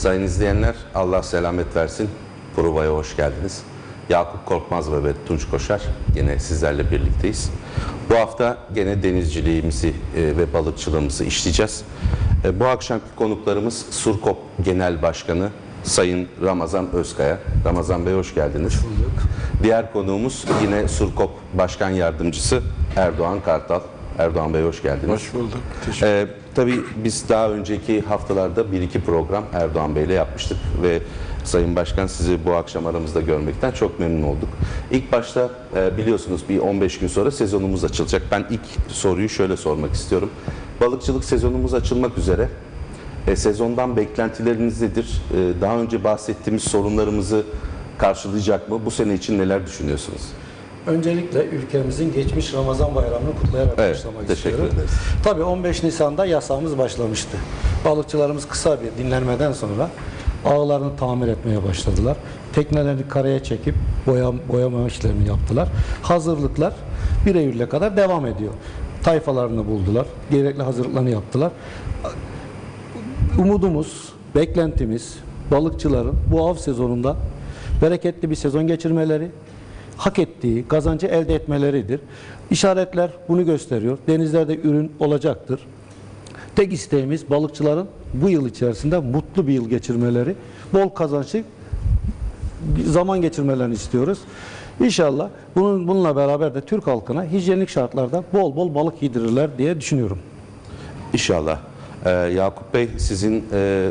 Sayın izleyenler, Allah selamet versin. Prova'ya hoş geldiniz. Yakup Korkmaz ve Tunç Koşar yine sizlerle birlikteyiz. Bu hafta gene denizciliğimizi e, ve balıkçılığımızı işleyeceğiz. E, Bu akşamki konuklarımız Surkop Genel Başkanı Sayın Ramazan Özkaya. Ramazan Bey hoş geldiniz. Diğer konuğumuz yine Surkop Başkan Yardımcısı Erdoğan Kartal. Erdoğan Bey hoş geldiniz. Hoş bulduk. Teşekkür Ee, tabii biz daha önceki haftalarda bir iki program Erdoğan Bey'le yapmıştık ve Sayın Başkan sizi bu akşam aramızda görmekten çok memnun olduk. İlk başta e, biliyorsunuz bir 15 gün sonra sezonumuz açılacak. Ben ilk soruyu şöyle sormak istiyorum. Balıkçılık sezonumuz açılmak üzere. E, sezondan beklentileriniz nedir? E, daha önce bahsettiğimiz sorunlarımızı karşılayacak mı? Bu sene için neler düşünüyorsunuz? Öncelikle ülkemizin geçmiş Ramazan bayramını kutlayarak Evet, başlamak teşekkür istiyorum. ederiz. Tabii 15 Nisan'da yasağımız başlamıştı. Balıkçılarımız kısa bir dinlenmeden sonra ağlarını tamir etmeye başladılar. Teknelerini karaya çekip boyam, boyama işlerini yaptılar. Hazırlıklar 1 Eylül'e kadar devam ediyor. Tayfalarını buldular. Gerekli hazırlıklarını yaptılar. Umudumuz, beklentimiz balıkçıların bu av sezonunda bereketli bir sezon geçirmeleri, hak ettiği kazancı elde etmeleridir. İşaretler bunu gösteriyor. Denizlerde ürün olacaktır. Tek isteğimiz balıkçıların bu yıl içerisinde mutlu bir yıl geçirmeleri, bol kazançlı zaman geçirmelerini istiyoruz. İnşallah bunun bununla beraber de Türk halkına hijyenik şartlarda bol bol balık yedirirler diye düşünüyorum. İnşallah. Ee, Yakup Bey sizin e,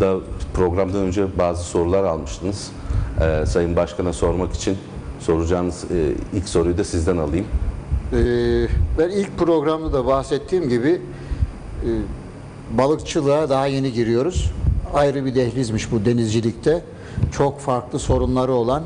da programdan önce bazı sorular almıştınız. Ee, Sayın Başkan'a sormak için soracağınız e, ilk soruyu da sizden alayım. Ee, ben ilk programda da bahsettiğim gibi e, balıkçılığa daha yeni giriyoruz. Ayrı bir dehlizmiş bu denizcilikte. Çok farklı sorunları olan,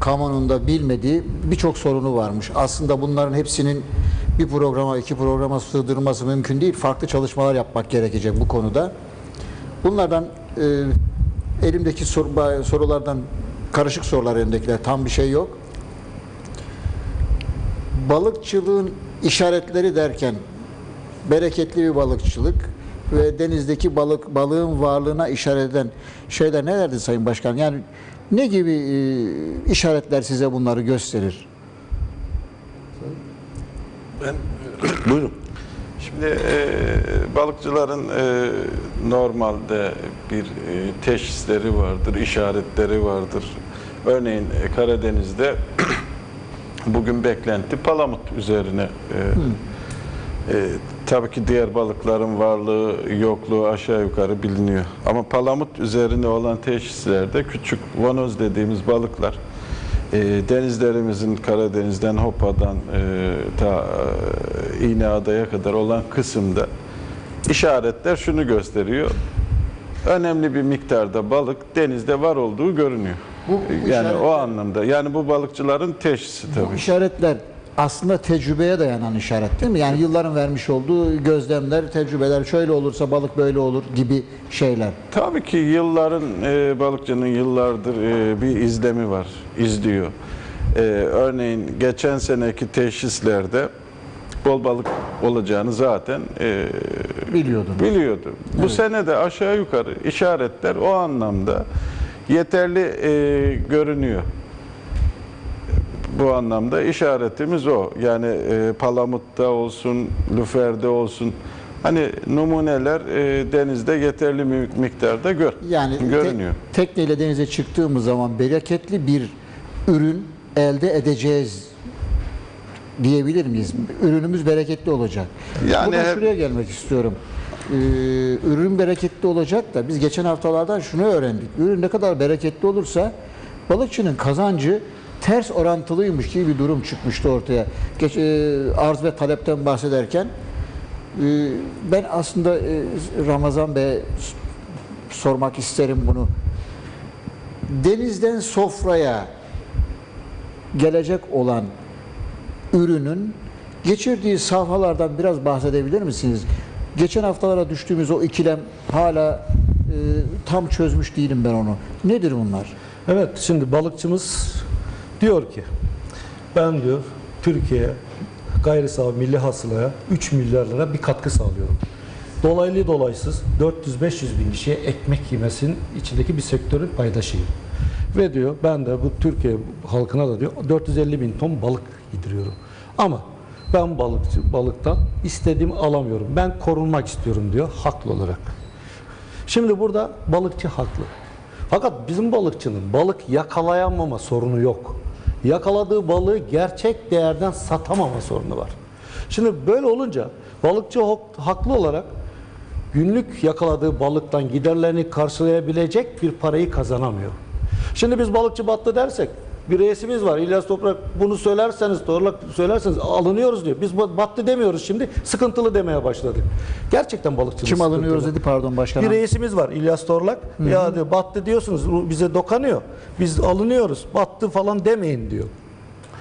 kamunun da bilmediği birçok sorunu varmış. Aslında bunların hepsinin bir programa, iki programa sığdırılması mümkün değil. Farklı çalışmalar yapmak gerekecek bu konuda. Bunlardan e, elimdeki sor- sorulardan karışık sorular elimdekiler tam bir şey yok balıkçılığın işaretleri derken bereketli bir balıkçılık ve denizdeki balık balığın varlığına işaret eden şeyler nelerdi Sayın Başkan? Yani ne gibi e, işaretler size bunları gösterir? Ben Buyurun. Şimdi e, balıkçıların e, normalde bir e, teşhisleri vardır, işaretleri vardır. Örneğin e, Karadeniz'de bugün beklenti palamut üzerine. E, e, tabii ki diğer balıkların varlığı, yokluğu aşağı yukarı biliniyor. Ama palamut üzerine olan teşhislerde küçük vanoz dediğimiz balıklar e, denizlerimizin Karadeniz'den Hopa'dan e, ta e, İğneada'ya kadar olan kısımda işaretler şunu gösteriyor. Önemli bir miktarda balık denizde var olduğu görünüyor. Bu- bu yani o anlamda. Yani bu balıkçıların teşhisi Bu tabii. işaretler aslında tecrübeye dayanan işaret değil mi? Yani yılların vermiş olduğu gözlemler, tecrübeler şöyle olursa balık böyle olur gibi şeyler. Tabii ki yılların e, balıkçının yıllardır e, bir izlemi var, izliyor. E, örneğin geçen seneki teşhislerde bol balık olacağını zaten e, Biliyordum. biliyordu. Bu sene de aşağı yukarı işaretler o anlamda yeterli e, görünüyor. Bu anlamda işaretimiz o. Yani e, Palamut'ta olsun, Lüfer'de olsun. Hani numuneler e, denizde yeterli mi- miktarda gör, Yani te- görünüyor. tekneyle denize çıktığımız zaman bereketli bir ürün elde edeceğiz diyebilir miyiz? Ürünümüz bereketli olacak. Yani Buradan hep- şuraya gelmek istiyorum. Ee, ürün bereketli olacak da biz geçen haftalardan şunu öğrendik. Ürün ne kadar bereketli olursa balıkçının kazancı ters orantılıymış gibi bir durum çıkmıştı ortaya. Geç, e, arz ve talepten bahsederken e, ben aslında e, Ramazan Bey'e sormak isterim bunu. Denizden sofraya gelecek olan ürünün geçirdiği safhalardan biraz bahsedebilir misiniz? Geçen haftalara düştüğümüz o ikilem hala e, tam çözmüş değilim ben onu. Nedir bunlar? Evet, şimdi balıkçımız diyor ki, ben diyor Türkiye gayri safi milli hasılaya 3 milyar lira bir katkı sağlıyorum. dolaylı dolaysız 400-500 bin kişiye ekmek yemesinin içindeki bir sektörün paydaşıyım. Ve diyor ben de bu Türkiye halkına da diyor 450 bin ton balık yediriyorum. Ama ben balıkçı balıktan istediğimi alamıyorum. Ben korunmak istiyorum diyor haklı olarak. Şimdi burada balıkçı haklı. Fakat bizim balıkçının balık yakalayamama sorunu yok. Yakaladığı balığı gerçek değerden satamama sorunu var. Şimdi böyle olunca balıkçı hak- haklı olarak günlük yakaladığı balıktan giderlerini karşılayabilecek bir parayı kazanamıyor. Şimdi biz balıkçı battı dersek bir reisimiz var İlyas Toprak bunu söylerseniz doğru söylerseniz alınıyoruz diyor. Biz battı demiyoruz şimdi sıkıntılı demeye başladık. Gerçekten balıkçılık Kim alınıyoruz sıkıntılı. dedi pardon başkanım. Bir reisimiz var İlyas Torlak. Ya diyor battı diyorsunuz bu bize dokanıyor. Biz alınıyoruz. Battı falan demeyin diyor.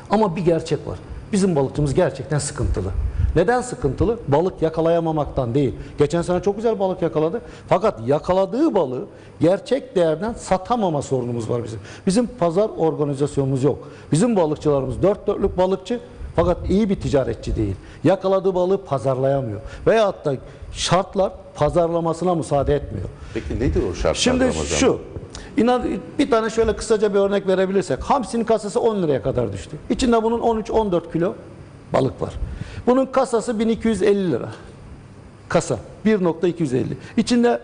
Ama bir gerçek var. Bizim balıkçımız gerçekten sıkıntılı. Neden sıkıntılı? Balık yakalayamamaktan değil. Geçen sene çok güzel balık yakaladı. Fakat yakaladığı balığı gerçek değerden satamama sorunumuz var bizim. Bizim pazar organizasyonumuz yok. Bizim balıkçılarımız dört dörtlük balıkçı fakat iyi bir ticaretçi değil. Yakaladığı balığı pazarlayamıyor. Veyahut da şartlar pazarlamasına müsaade etmiyor. Peki nedir o şartlar Şimdi Ramazan? şu, inan bir tane şöyle kısaca bir örnek verebilirsek. Hamsinin kasası 10 liraya kadar düştü. İçinde bunun 13-14 kilo balık var. Bunun kasası 1250 lira. Kasa 1.250. İçinde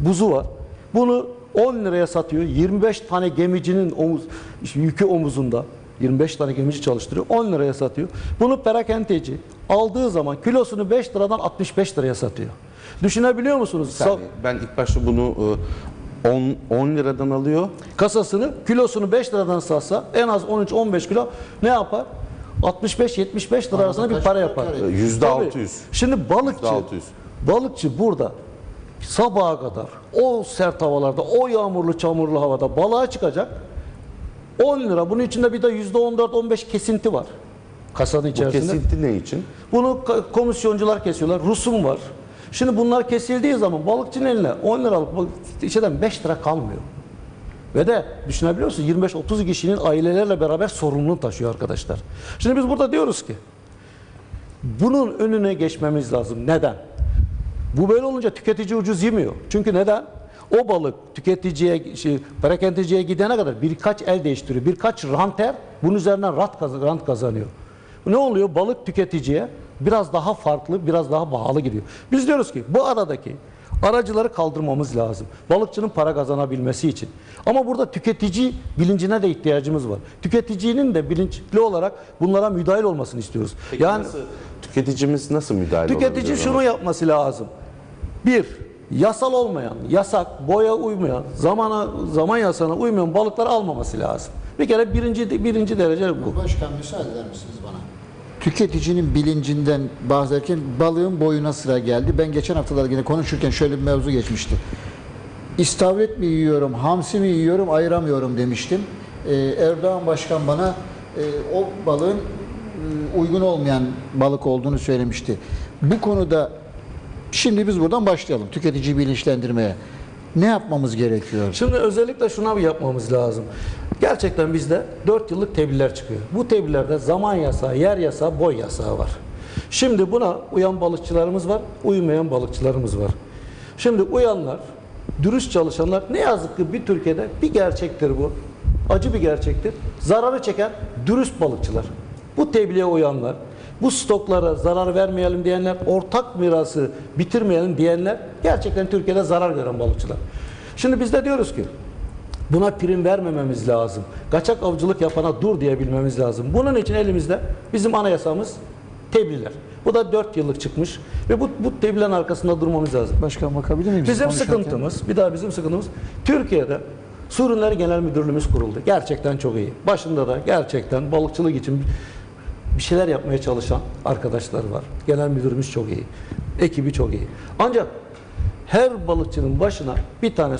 buzu var. Bunu 10 liraya satıyor. 25 tane gemicinin omuz, yükü omuzunda. 25 tane gemici çalıştırıyor. 10 liraya satıyor. Bunu perakendeci aldığı zaman kilosunu 5 liradan 65 liraya satıyor. Düşünebiliyor musunuz? Saniye, ben ilk başta bunu e, 10, 10 liradan alıyor. kasasını kilosunu 5 liradan satsa en az 13-15 kilo ne yapar? 65-75 lira arasında bir para yapar. Yüzde Tabii. 600. Şimdi balıkçı, %600. balıkçı burada sabaha kadar o sert havalarda, o yağmurlu çamurlu havada balığa çıkacak. 10 lira. Bunun içinde bir de %14-15 kesinti var. Kasanın Bu içerisinde. kesinti ne için? Bunu komisyoncular kesiyorlar. Rusum var. Şimdi bunlar kesildiği zaman balıkçının eline 10 liralık içeden 5 lira kalmıyor. Ve de düşünebiliyor musunuz 25-30 kişinin ailelerle beraber sorumluluğunu taşıyor arkadaşlar. Şimdi biz burada diyoruz ki bunun önüne geçmemiz lazım. Neden? Bu böyle olunca tüketici ucuz yemiyor. Çünkü neden? O balık tüketiciye, şey, perakendeciye gidene kadar birkaç el değiştiriyor. Birkaç ranter bunun üzerinden rant, kaz- rant kazanıyor. Ne oluyor? Balık tüketiciye biraz daha farklı, biraz daha pahalı gidiyor. Biz diyoruz ki bu aradaki aracıları kaldırmamız lazım. Balıkçının para kazanabilmesi için. Ama burada tüketici bilincine de ihtiyacımız var. Tüketicinin de bilinçli olarak bunlara müdahil olmasını istiyoruz. Peki yani nasıl, tüketicimiz nasıl müdahale Tüketici şunu yapması lazım. Bir, yasal olmayan, yasak, boya uymayan, zamana zaman yasana uymayan balıkları almaması lazım. Bir kere birinci birinci derece bu. Başkan müsaade eder misiniz bana? Tüketicinin bilincinden bahsederken balığın boyuna sıra geldi. Ben geçen haftalar yine konuşurken şöyle bir mevzu geçmişti. İstavrit mi yiyorum, hamsi mi yiyorum ayıramıyorum demiştim. Ee, Erdoğan Başkan bana e, o balığın e, uygun olmayan balık olduğunu söylemişti. Bu konuda şimdi biz buradan başlayalım tüketici bilinçlendirmeye. Ne yapmamız gerekiyor? Şimdi özellikle şuna bir yapmamız lazım. Gerçekten bizde 4 yıllık tebliğler çıkıyor. Bu tebliğlerde zaman yasağı, yer yasağı, boy yasağı var. Şimdi buna uyan balıkçılarımız var, uymayan balıkçılarımız var. Şimdi uyanlar, dürüst çalışanlar ne yazık ki bir Türkiye'de bir gerçektir bu. Acı bir gerçektir. Zararı çeken dürüst balıkçılar. Bu tebliğe uyanlar, bu stoklara zarar vermeyelim diyenler, ortak mirası bitirmeyelim diyenler gerçekten Türkiye'de zarar gören balıkçılar. Şimdi biz de diyoruz ki Buna prim vermememiz lazım. Kaçak avcılık yapana dur diyebilmemiz lazım. Bunun için elimizde bizim anayasamız tebliğler. Bu da 4 yıllık çıkmış ve bu, bu tebliğlerin arkasında durmamız lazım. Başkan bakabilir miyim? Bizim sıkıntımız, bir daha bizim sıkıntımız Türkiye'de Su Ürünleri Genel Müdürlüğümüz kuruldu. Gerçekten çok iyi. Başında da gerçekten balıkçılık için bir şeyler yapmaya çalışan arkadaşlar var. Genel müdürümüz çok iyi. Ekibi çok iyi. Ancak her balıkçının başına bir tane